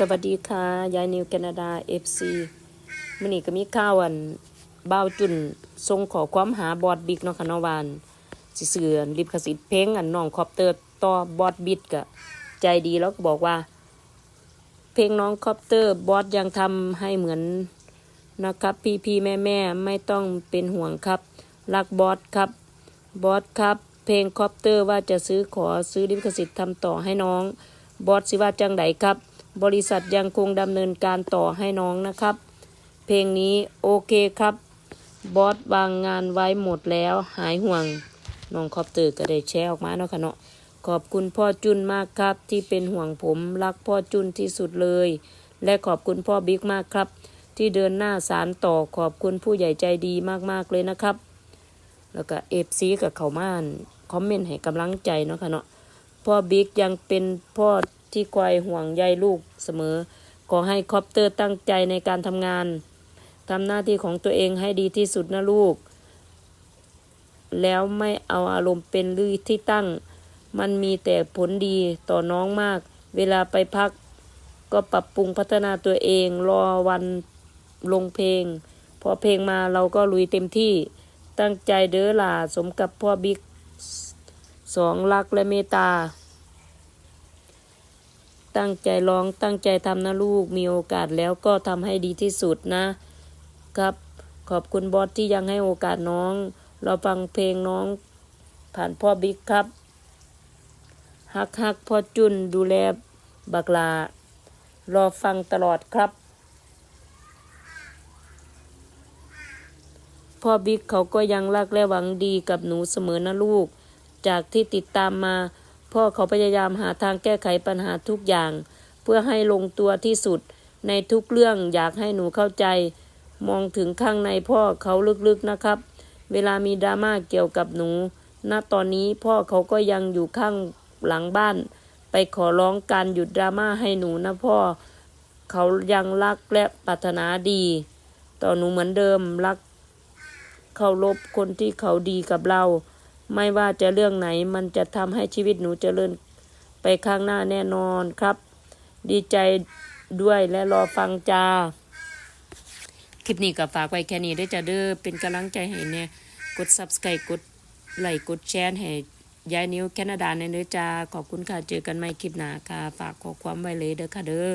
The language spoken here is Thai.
สวัสดีค่ะ ยายนิวแคนาดาเอฟซีมื่อนี้ก็มีข่าวอันบ่าวจุนทรงขอความหาบอดบิ๊กเนาะค่ะนวานสิเสือลิบขสิทธิ์เพลงอันน้องคอปเตอร์ต่อบอดบิ๊กก็ใจดีแล้วก็บอกว่า เพลงน้องคอปเตอร์บอสยังทำให้เหมือนนะครับ พี่พี่แม่แม่ไม่ต้องเป็นห่วงครับ รักบอสครับบอสครับ เพลงคอปเตอร์ว่าจะซื้อขอซื้อลิขสิทธิ์ทำต่อให้น้อง บอสสิว่าจังไดครับ บริษัทยังคงดำเนินการต่อให้น้องนะครับ เพลงนี้โอเคครับ บอสวางงานไว้หมดแล้วหายห่วง น้องคอปเตอร์ก็ได้แชร์ออกมาเนาะค่ะเนาะขอบคุณพ่อจุนมากครับ ที่เป็นห่วงผมรักพ่อจุนที่สุดเลย และขอบคุณพ่อบิ๊กมากครับ ที่เดินหน้าสารต่อขอบคุณผู้ใหญ่ใจดีมากๆเลยนะครับ แล้วก็เอฟซีกับเขาม่านคอมเมนต์ให้กำลังใจเนาะค่ะเนาะพ่อบิ๊กยังเป็นพ่อ ที่คอยห่วงใยลูกเสมอ ขอให้คอปเตอร์ตั้งใจในการทำงานทำหน้าที่ของตัวเองให้ดีที่สุดนะลูก แล้วไม่เอาอารมณ์เป็นลือที่ตั้ง มันมีแต่ผลดีต่อน้องมาก เวลาไปพัก ก็ปรับปรุงพัฒนาตัวเอง รอวันลงเพลง พอเพลงมาเราก็ลุยเต็มที่ ตั้งใจเด้อหล่าสมกับพ่อบิ๊กสองรักและเมตตา ตั้งใจร้องตั้งใจทำนะลูกมีโอกาสแล้วก็ทำให้ดีที่สุดนะครับ ขอบคุณบอสที่ยังให้โอกาสน้อง เราฟังเพลงน้อง ผ่านพ่อบิ๊กครับฮักฮักพ่อจุนดูแลบักลารอฟังตลอดครับ พ่อบิ๊กเขาก็ยังรักและหวังดีกับหนูเสมอนะลูก จากที่ติดตามมา พ่อเขาพยายามหาทางแก้ไขปัญหาทุกอย่าง เพื่อให้ลงตัวที่สุด ในทุกเรื่องอยากให้หนูเข้าใจ มองถึงข้างในพ่อเขาลึกๆนะครับ เวลามีดราม่าเกี่ยวกับหนู ณตอนนี้พ่อเขาก็ยังอยู่ข้างหลังบ้าน ไปขอร้องการหยุดดราม่าให้หนูนะพ่อ เขายังรักและปรารถนาดี ต่อหนูเหมือนเดิมรักเคารพคนที่เขาดีกับเรา ไม่ว่าจะเรื่องไหนมันจะทำให้ชีวิตหนูเจริญไปข้างหน้าแน่นอนครับ ดีใจด้วยและรอฟังจ้า คลิปนี้ก็ฝากไว้แค่นี้เด้จ้าเด้อเป็นกำลังใจให้เนี่ยกด subscribe กดไลค์กดแชร์ให้ยายนิ้วแคนาดาในเด้อจ้าขอบคุณค่ะ เจอกันใหม่คลิปหน้าค่ะ ฝากขอความไว้เลยเด้อค่ะเด้อ